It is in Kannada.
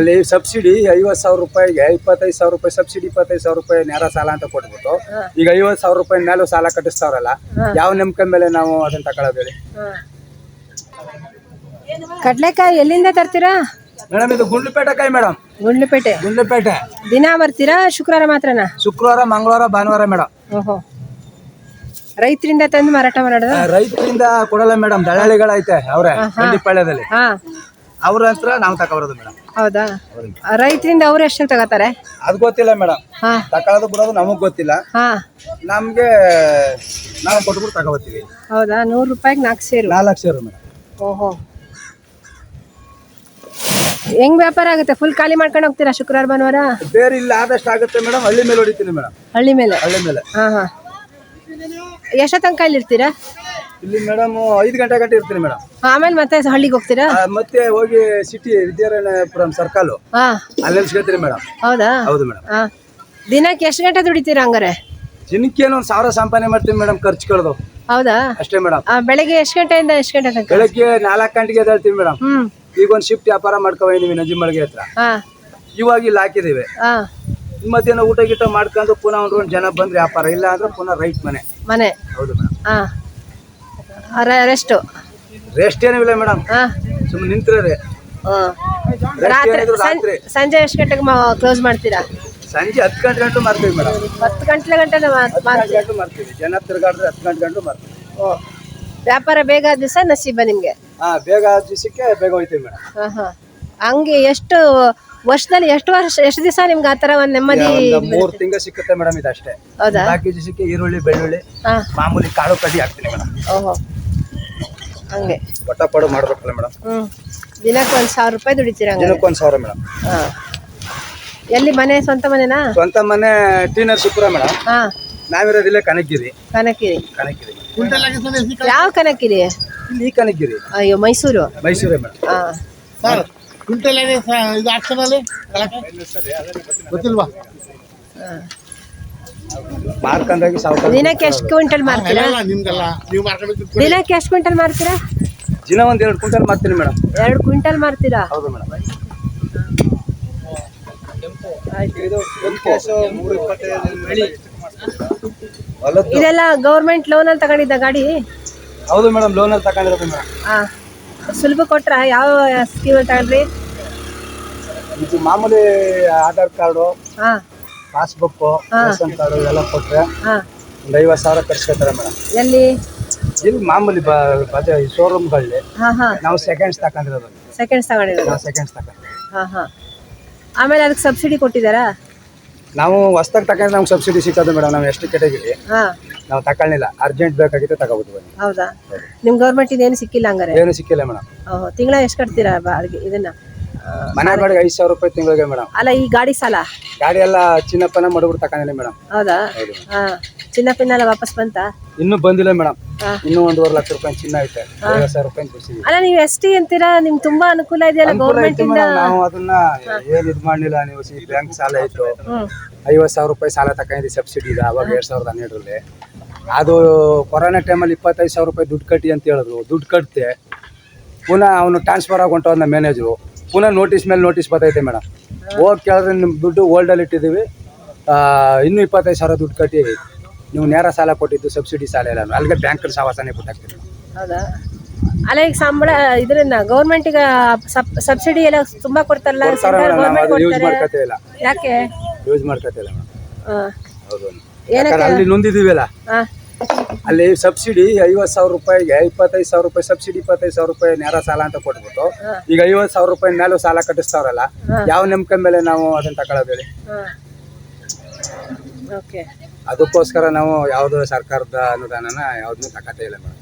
ಅಲ್ಲಿ ಸಬ್ಸಿಡಿ ಐವತ್ತು ಸಾವಿರ ರೂಪಾಯಿಗೆ ಇಪ್ಪತ್ತೈದು ಸಾವಿರ ರೂಪಾಯಿ ಸಬ್ಸಿಡಿ ಇಪ್ಪತ್ತೈದು ಸಾವಿರ ರೂಪಾಯಿ ನೇರ ಸಾಲ ಅಂತ ಕೊಟ್ಬಿಟ್ಟು ಈಗ ಐವತ್ತು ಸಾವಿರ ರೂಪಾಯಿ ಮೇಲೂ ಸಾಲ ಕಟ್ಟಿಸ್ತಾವ್ರಲ್ಲ ಯಾವ ನಂಬಿಕೆ ಮೇಲೆ ನಾವು ಅದನ್ನ ತಗೊಳ್ಳೋದು ಹೇಳಿ? ಕಡ್ಲೆಕಾಯಿ ಎಲ್ಲಿಂದ ತರ್ತೀರಾ? ಮೇಡಮ್ ಇದು ಗುಂಡ್ಲುಪೇಟೆ ಕಾಯಿ ಮೇಡಮ್. ಗುಂಡ್ಲುಪೇಟೆ. ಗುಂಡ್ಲುಪೇಟೆ. ದಿನ ಬರ್ತೀರಾ ಶುಕ್ರವಾರ ಮಾತ್ರನಾ? ಶುಕ್ರವಾರ ಮಂಗಳವಾರ ಭಾನುವಾರ ಮೇಡಮ್. ಓಹೋ. ರೈತರಿಂದ ತಂದು ಮಾರಾಟ ಮಾಡೋದು? ರೈತರಿಂದ ಕೊಡಲ್ಲ ಮೇಡಮ್ ದಳ್ಳಾಳಿಗಳೈತೆ ಅವ್ರೆ ಅವ್ರ ಹತ್ರ ನಾವು ತಗೊಬರೋದು ಮೇಡಮ್. ಹೌದಾ? ರೈತರಿಂದ ಅವ್ರು ಎಷ್ಟು ತಗೋತಾರೆ? ಅದು ಗೊತ್ತಿಲ್ಲ ಮೇಡಮ್. ಹಾ. ತಗೊಳ್ಳೋದು ಬಿಡೋದು ನಮಗ್ ಗೊತ್ತಿಲ್ಲ. ಹಾ. ನಮ್ಗೆ ನಾವು ಕೊಟ್ಬಿಟ್ಟು ತಗೋತೀವಿ ಹೌದಾ? ನೂರು ರೂಪಾಯಿಗೆ ನಾಲ್ಕು ಸೇರು. ನಾಲ್ಕು ಸೇರು ಮೇಡಮ್. ಓಹೋ. ಹೆಂಗ್ ವ್ಯಾಪಾರ ಆಗುತ್ತೆ? ಫುಲ್ ಖಾಲಿ ಮಾಡ್ಕೊಂಡು ಹೋಗ್ತೀರಾ ಶುಕ್ರವಾರ ಭಾನುವಾರ? ಬೇರೆ ಇಲ್ಲ ಆದಷ್ಟು ಆಗುತ್ತೆ ಮೇಡಮ್. ಹಳ್ಳಿ ಮೇಲೆ ಹೊಡಿತೀನಿ ಮೇಡಮ್. ಹಳ್ಳಿ ಮೇಲೆ? ಹಳ್ಳಿ ಮೇಲೆ. ಹಾ ಹಾ. ಎಷ್ಟೊತ್ತಂಕ ತನಕ ಇಲ್ಲಿ ಇರ್ತೀರಾ ಇಲ್ಲಿ ಮೇಡಮ್ ಐದು ಗಂಟೆ ಗಂಟೆ ಇರ್ತೀನಿ ಮೇಡಮ್ ಆಮೇಲೆ ಮತ್ತೆ ಹಳ್ಳಿಗೆ ಹೋಗ್ತೀರಾ? ಮತ್ತೆ ಹೋಗಿ ಸಿಟಿ ವಿದ್ಯಾರಣ್ಯಪುರಂ ಸರ್ಕಲ್ ಹಾ. ಅಲ್ಲಿ ನಿಲ್ಸ್ಕೊತೀನಿ ಮೇಡಮ್ ಹೌದಾ? ಹೌದು ಮೇಡಮ್ ಹಾ. ದಿನಕ್ಕೆ ಎಷ್ಟು ಗಂಟೆ ದುಡಿತೀರಾ ಹಂಗಾರೆ? ದಿನಕ್ಕೆ ಒಂದು ಸಾವಿರ ಸಂಪಾದನೆ ಮಾಡ್ತೀನಿ ಮೇಡಮ್ ಖರ್ಚು ಕಳೆದು. ಹೌದಾ? ಅಷ್ಟೇ ಮೇಡಮ್ ಬೆಳಗ್ಗೆ ಎಷ್ಟು ಗಂಟೆಯಿಂದ ಎಷ್ಟು ಗಂಟೆ ತನಕ? ಬೆಳಗ್ಗೆ ನಾಲ್ಕು ಗಂಟೆಗೆ ಎದ್ದೇಳ್ತೀವಿ ಮೇಡಮ್ ಹ್ಮ್. ಈಗ ಒಂದು ಶಿಫ್ಟ್ ವ್ಯಾಪಾರ ಮಾಡ್ಕೊಂಡಿದೀವಿ ನಂಜಿಮಳಿಗೆ ಹತ್ರ. ಹಾ. ಇವಾಗ ಇಲ್ಲಿ ಹಾಕಿದೀವಿ. ಹಾ. ಮಧ್ಯಾಹ್ನ ಊಟ ಗೀಟ ಮಾಡ್ಕೊಂಡು ಪುನಃ ಒಂದು ಒಂದು ಜನ ಬಂದ್ರೆ ವ್ಯಾಪಾರ ಇಲ್ಲ ಅಂದ್ರೆ ಪುನಃ ರೈಟ್ ಮನೆ. ಮನೆ. ಹೌದು ಮೇಡಮ್ ಹಾ. ರೆಸ್ಟು ರೆಸ್ಟ್ ಏನಿಲ್ಲ ಮೇಡಮ್ ಹಾ. ಸುಮ್ಮನೆ ನಿಂತಿರೋದೆ. ರಾತ್ರಿ ಸಂ-. ಸಂಜೆ ಎಷ್ಟು ಗಂಟೆಗೆ ಕ್ಲೋಸ್ ಮಾಡ್ತೀರಾ? ಸಂಜೆ ಹತ್ತು ಗಂಟೆ ಗಂಟು ಮಾಡ್ತೀವಿ ಮೇಡಮ್ ಹತ್ತು ಗಂಟೆ ಗಂಟೆ ಹತ್ತು ಗಂಟೆ ಗಂಟು ಮಾಡ್ತೀವಿ. ಜನ ತಿರುಗಾಡಿದ್ರೆ ಹತ್ತು ಗಂಟೆ ಗಂಟು ಮಾಡ್ತೀವಿ. ವ್ಯಾಪಾರ ಬೇಗ ಆದ ದಿವಸ ನಸೀಬ ನಿಮಗೆ? ಹಾಂ ಬೇಗ ದಿವಸಕ್ಕೆ ಬೇಗ ಮೇಡಮ್ ಹಾಂ ಹಾಂ. ಹಂಗೆ ಎಷ್ಟು ವರ್ಷದಲ್ಲಿ ಎಷ್ಟು ವರ್ಷ ಎಷ್ಟು ದಿವಸ ನಿಮ್ಗೆ ಆ ಥರ ಒಂದು ನೆಮ್ಮದಿ ಒಂದು ಮೂರು ತಿಂಗಳು ಸಿಕ್ಕುತ್ತೆ ಮೇಡಮ್ ಇದಷ್ಟೇ. ಹೌದಾ? ಬಾಕಿ ದಿವಸಕ್ಕೆ ಈರುಳ್ಳಿ ಬೆಳ್ಳುಳ್ಳಿ ಹಾಂ. ಮಾಮೂಲಿ ಕಾಳು ಕಡ್ಡಿ ಹಾಕ್ತೀನಿ ಮೇಡಮ್ ಓಹೋ. ಹಂಗೆ. ಒಟ್ಟ ಪಡು ಮಾಡ್ಬೇಕಲ್ಲ ಮೇಡಮ್? ಹ್ಮ್. ದಿನಕ್ಕೆ ಒಂದು ಸಾವಿರ ರೂಪಾಯಿ ದುಡಿತೀರ ಹಂಗಾರೆ? ದಿನಕ್ಕೆ ಒಂದು ಸಾವಿರ ಮೇಡಮ್. ಹಾ. ಎಲ್ಲಿ ಮನೆ ಸ್ವಂತ ಮನೆನಾ? ಸ್ವಂತ ಮನೆ ಟೀನರ್ ನರಸೀಪುರ ಮೇಡಮ್. ಹಾ. ನಾವಿರೋದಿಲ್ಲ ಕನಕಗಿರಿ. ಕನಕಿರಿ ಕನಕಗಿರಿ ಯಾವ ಕನಕಿರಿ ಈ ಕನಕಗಿರಿ. ಅಯ್ಯೋ ಮೈಸೂರು. ಮೈಸೂರೇ ಮೇಡಮ್. ಹಾ. ಸರ್ ಕ್ವಿಂಟಲ್ ಇದೆ ಸರ್ ಇದು ಆಕ್ಷನಲ್ಲಿ ಗೊತ್ತಿಲ್ವಾ? ದಿನಕ್ಕೆ ಎಷ್ಟು ಕ್ವಿಂಟಲ್ ಮಾರ್ತೀರಾ? ಅಲ್ಲ ದಿನಕ್ಕೆ ಎಷ್ಟು ಕ್ವಿಂಟಲ್ ಮಾರ್ತೀರಾ? ದಿನ ಒಂದು ಎರಡು ಕ್ವಿಂಟಲ್ ಮಾರ್ತೀನಿ ಮೇಡಮ್. ಎರಡು ಕ್ವಿಂಟಲ್ ಮಾರ್ತೀರಾ? ಹೌದು ಮೇಡಮ್. ಇದೆಲ್ಲ ಗೌರ್ಮೆಂಟ್ ಅಲ್ಲಿ ತಗೊಂಡಿದ್ದ ಗಾಡಿ? ಹೌದು ಮೇಡಮ್ ಲೋನಲ್ಲಿ ತಗೊಂಡಿರೋದು ಮೇಡಮ್. ಹಾ. ಸುಲಭ ಕೊಟ್ರ? ಯಾವ ಸ್ಕೀಮಲ್ಲಿ ತಗೊಂಡ್ರಿ? ಇದು ಮಾಮೂಲಿ ಆಧಾರ್ ಕಾರ್ಡು ಹಾ. ಪಾಸ್ಬುಕ್ ರೇಷನ್ ಕಾರ್ಡ್ ಎಲ್ಲ ಕೊಟ್ರೆ ಒಂದ್ ಐವತ್ ಸಾವಿರ ಕಟ್ಸ್ಕೊತಾರೆ ಮೇಡಮ್. ಎಲ್ಲಿ? ಇಲ್ಲಿ ಮಾಮೂಲಿ ಶೋರೂಮ್ ಶೋರೂಮ್ಗಳಲ್ಲಿ ಹಾ ಹಾ. ನಾವು ಸೆಕೆಂಡ್ಸ್ ತಕೊಂಡಿರೋದು ಸೆಕೆಂಡ್ಸ್ ತಗೊಂಡಿರೋದು ನಾವು ಸೆಕೆಂಡ್ಸ್ ತಗೊಂಡಿರೋದು ಹಾ ಹಾ. ಆಮೇಲೆ ಅದಕ್ಕೆ ಸಬ್ಸಿಡಿ ಕೊಟ್ಟಿದ್ದಾರಾ? ನಾವು ಹೊಸ್ದಾಗ ತಕೊಂಡ್ರೆ ನಮ್ಗೆ ಸಬ್ಸಿಡಿ ಸಿಕ್ಕೋದು ಮೇಡಮ್. ನಾವು ಎಷ್ಟು ಕೆಟಗಿರಿ ಹಾ. ನಾವು ತಕೊಳ್ಳಿಲ್ಲ ಅರ್ಜೆಂಟ್ ಬೇಕಾಗಿತ್ತು ತಗೋಬಿಟ್ಟು ಬನ್ನಿ ಹೌದಾ? ನಿಮ್ ಗೌರ್ಮೆಂಟ್ ಇದೇನು ಸಿಕ್ಕಿಲ್ಲ ಹಂಗಾರೆ? ಏನು ಸಿಕ್ಕಿಲ್ಲ ಮೇಡಮ್. ಓಹೋ ತಿಂಗಳ ಎಷ್ಟು ಕಟ್ತೀರಾ ಬಾಡಿಗೆ ಇದನ್ನ? ಮನೆ ಬಾಡಿಗೆ ಐದು ಸಾವಿರ ರೂಪಾಯಿ ತಿಂಗಳಿಗೆ ಮೇಡಮ್. ಅಲ್ಲ ಈ ಗಾಡಿ ಸಾಲ? ಗಾಡಿ ಎಲ್ಲ ಚಿನ್ನಪ್ಪನ ಮಡಗ್ಬಿಟ್ಟು ತಕೊಂಡಿನಿ ಮೇಡಮ್. ಹೌದಾ? ಹಾ ಚಿನ್ನ ಪಿನ್ನ ಎಲ್ಲ ವಾಪಸ್ ಬಂತ? ಇನ್ನೂ ಬಂದಿಲ್ಲ ಮೇಡಮ್. ಇನ್ನೂ ಒಂದೂವರೆ ಲಕ್ಷ ರೂಪಾಯಿ ಚಿನ್ನ ಐತೆ. ಐವತ್ತು ಸಾವಿರ ರೂಪಾಯಿ ಬಿಡಿಸಿದ್ವಿ. ಅಲ್ಲ ನೀವು ಎಸ್ ಟಿ ಅಂತೀರಾ? ನಿಮ್ಗೆ ತುಂಬಾ ಅನುಕೂಲ ಇದೆಯಲ್ಲ ಗೌರ್ಮೆಂಟ್ ಇಂದ? ನಾವು ಅದನ್ನ ಏನ್ ಇದು ಮಾಡ್ಲಿಲ್ಲ ನೀವು ಈ ಬ್ಯಾಂಕ್ ಸಾಲ ಇತ್ತು. ಐವತ್ತು ಸಾವಿರ ರೂಪಾಯಿ ಸಾಲ ತಗೊಂಡಿದ್ದೆ ಸಬ್ಸಿಡಿ ಇದೆ ಅವಾಗ ಎರಡ್ ಸಾವಿರದ ಹನ್ನೆರಡರಲ್ಲಿ. ಅದು ಕೊರೋನಾ ಟೈಮಲ್ಲಿ ಇಪ್ಪತ್ತೈದು ಸಾವಿರ ರೂಪಾಯಿ ದುಡ್ಡು ಕಟ್ಟಿ ಅಂತ ಹೇಳಿದ್ರು. ದುಡ್ಡು ಕಟ್ತೆ. ಪುನಃ ಅವನು ಟ್ರಾನ್ಸ್ಫರ್ ಆಗಿ ಹೊಂಟೋದ್ನ ಮ್ಯಾನೇಜರು. ಪುನಃ ನೋಟಿಸ್ ಮೇಲೆ ನೋಟಿಸ್ ಬರ್ತೈತೆ ಮೇಡಮ್. ಹೋಗಿ ಕೇಳಿದ್ರೆ ನಿಮ್ಮ ದುಡ್ಡು ಓಲ್ಡಲ್ಲಿ ಇಟ್ಟಿದ್ದೀವಿ. ಇನ್ನೂ ಇಪ್ಪತ್ತೈದು ಸಾವಿರ ದುಡ್ಡು ಕಟ್ಟಿ ನೀವು ನೇರ ಸಾಲ ಕೊಟ್ಟಿದ್ದು ಸಬ್ಸಿಡಿ ಸಾಲ ಇಲ್ಲ ಅಲ್ಲಿಗೆ ಬ್ಯಾಂಕಲ್ಲಿ ಸಾವಾಸನೆ ಬಿಟ್ಟಾಕ್ತೀವಿ ಹೌದಾ? ಅಲ್ಲ ಈಗ ಸಂಬಳ ಇದರಿಂದ ಗೌರ್ಮೆಂಟ್ ಈಗ ಸಬ್ಸಿಡಿ ಎಲ್ಲ ತುಂಬಾ ಕೊಡ್ತಾರಲ್ಲ ಯೂಸ್ ಇಲ್ಲ. ಯಾಕೆ? ಯೂಸ್ ಮಾಡ್ಕೊತೇ ಇಲ್ಲ. ಮೇಡಮ್ ಹೌದು. ಏನಕ್ಕೆ? ಅಲ್ಲಿ ನೊಂದಿದ್ದೀವಲ್ಲ. ಅಲ್ಲಿ ಸಬ್ಸಿಡಿ ಐವತ್ತು ಸಾವಿರ ರೂಪಾಯಿಗೆ ಇಪ್ಪತ್ತೈದು ಸಾವಿರ ರೂಪಾಯಿ ಸಬ್ಸಿಡಿ ಇಪ್ಪತ್ತೈದು ಸಾವಿರ ರೂಪಾಯಿ ನೇರ ಸಾಲ ಅಂತ ಕೊಟ್ಬಿಟ್ಟು ಈಗ ಐವತ್ತು ಸಾವಿರ ರೂಪಾಯಿ ಮೇಲೂ ಸಾಲ ಕಟ್ಟಿಸ್ತಾವ್ರಲ್ಲ ಯಾವ ನಂಬಿಕೆ ಮೇಲೆ ನಾವು ಅದನ್ನ ತಗೊಳ್ಳೋದು ಹೇಳಿ? ಅದಕ್ಕೋಸ್ಕರ ನಾವು ಯಾವುದು ಸರ್ಕಾರದ ಅನುದಾನನ ಯಾವ್ದನ್ನೂ ತಗೋತೇ ಇಲ್ಲ ಮೇಡಮ್.